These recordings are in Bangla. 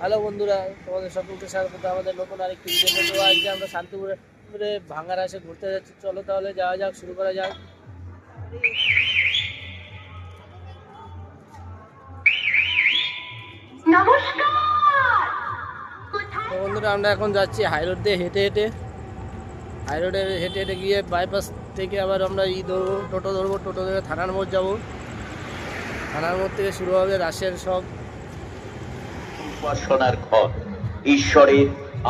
হ্যালো বন্ধুরা তোমাদের সকলকে স্বাগত। আমাদের নতুন আরেকটি ভিডিও তো আজকে আমরা শান্তিপুরে পুরে ভাঙ্গার আসে ঘুরতে যাচ্ছি। চলো তাহলে যাওয়া যাক শুরু করা যাক। তো বন্ধুরা আমরা এখন যাচ্ছি হাই রোড দিয়ে হেঁটে হেঁটে। হাই রোডে হেঁটে হেঁটে গিয়ে বাইপাস থেকে আবার আমরা ই ধরবো টোটো ধরবো। টোটো ধরে থানার মোড় যাব। থানার মোড় থেকে শুরু হবে রাশের সব। উপাসনার ঘর ঈশ্বরের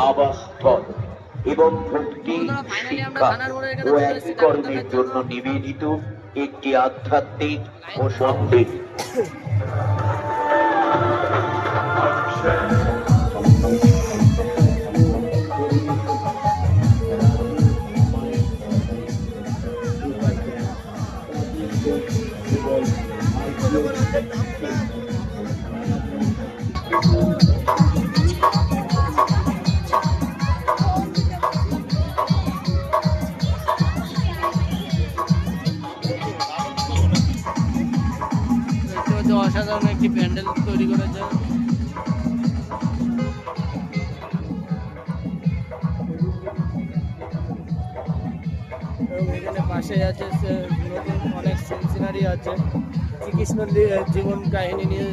আবাসস্থল এবং ভক্তি শিক্ষা ও একীকরণের জন্য জন্য। নিবেদিত একটি আধ্যাত্মিক ও সন্দেহ দেখতে হচ্ছে অসাধারণ একটি প্যান্ডেল তৈরি করেছে এখানে পাশে আছে অনেক সিনারি আছে। শ্রীকৃষ্ণের জীবন কাহিনী নিয়ে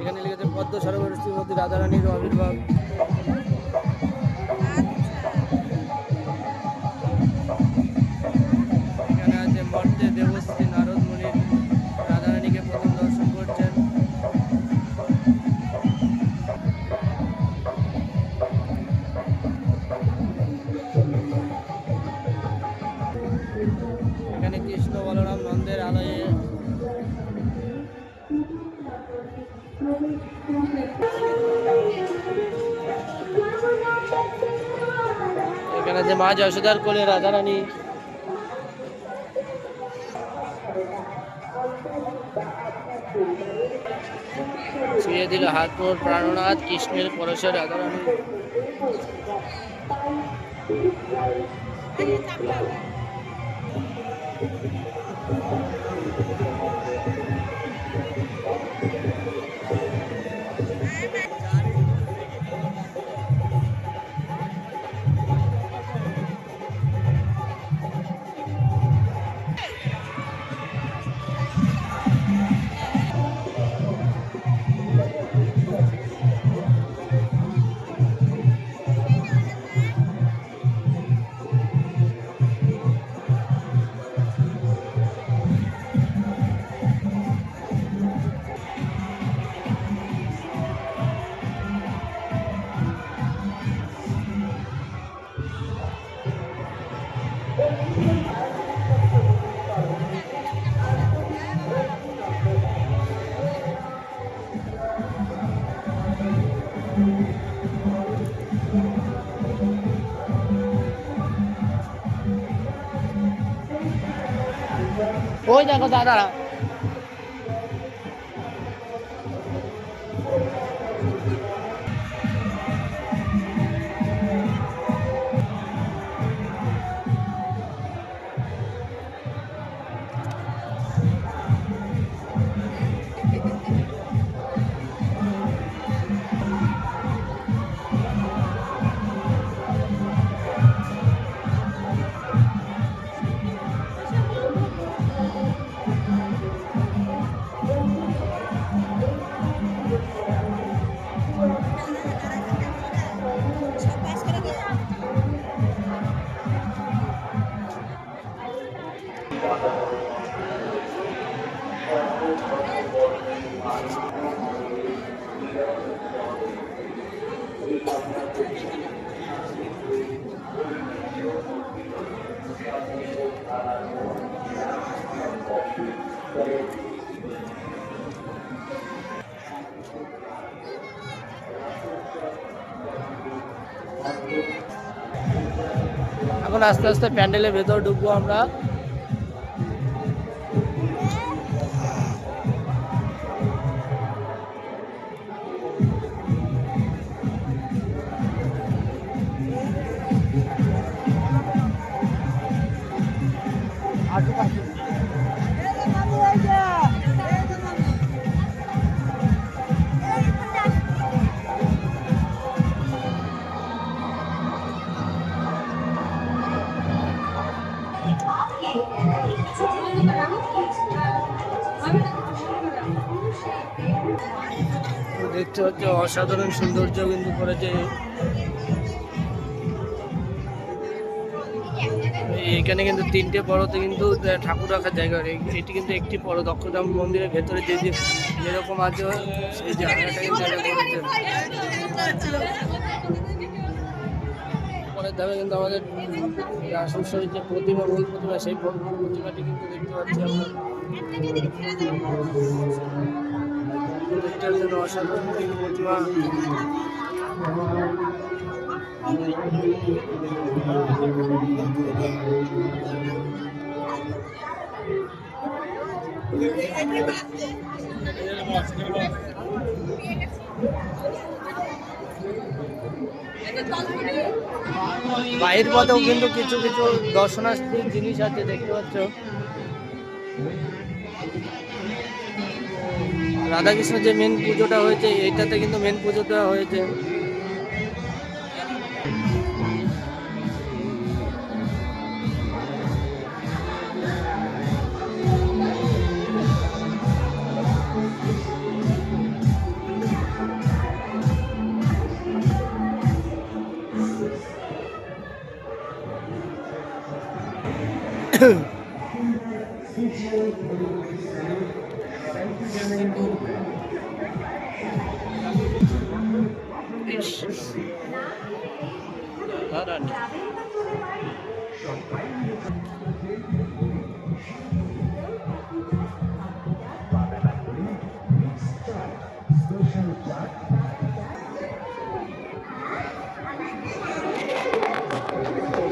এখানে লিখেছে পদ্ম সরোবর শ্রীমতী রাধারানীর আবির্ভাব। এখানে কৃষ্ণ বলরাম নন্দের আলয়ে। এখানে যে মা যশোদার কোলে রাধারানী ছুঁয়ে দিল হাত মোর প্রাণনাথ, কৃষ্ণের পরশে রাধারানী フフフフ。ওই দেখো দাদা এখন আস্তে আস্তে প্যান্ডেলের ভেতর ডুববো আমরা Thank you. দেখতে পাচ্ছি অসাধারণ সৌন্দর্য কিন্তু করেছে। এখানে কিন্তু তিনটে পরতে কিন্তু ঠাকুর রাখার জায়গা এটি কিন্তু একটি পর দক্ষধাম মন্দিরের ভেতরে যে যেরকম আছে, সেই জায়গাটা কিন্তু পরের কিন্তু আমাদের আসানসোলের যে প্রতিমা, মূল প্রতিমা, সেই প্রতিমাটি কিন্তু দেখতে পাচ্ছি আমরা। দেখতে পাচ্ছেন অসাধারণ প্রতিমা বাহির পথেও কিন্তু কিছু কিছু দর্শনার্থী জিনিস আছে দেখতে পাচ্ছ। রাধাকৃষ্ণ যে মেন পুজোটা হয়েছে এইটাতে কিন্তু মেন পুজোটা হয়েছে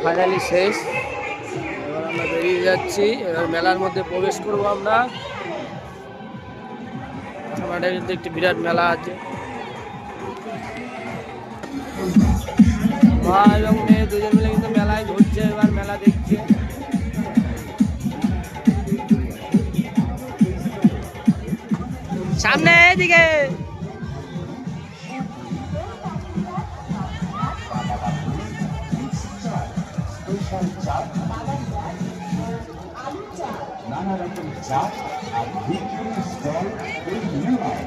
ফাইনালি শেষ। এবার আমরা বেরিয়ে যাচ্ছি। এবার মেলার মধ্যে প্রবেশ করব আমরা। আমাদের কিন্তু একটি বিরাট মেলা আছে। দুজন মিলে কিন্তু মেলায় ঘুরছে, এবার মেলা দেখছে। সামনে, এদিকে। নানা রকম চাপ আর বিক্রির স্টল এই মেলায়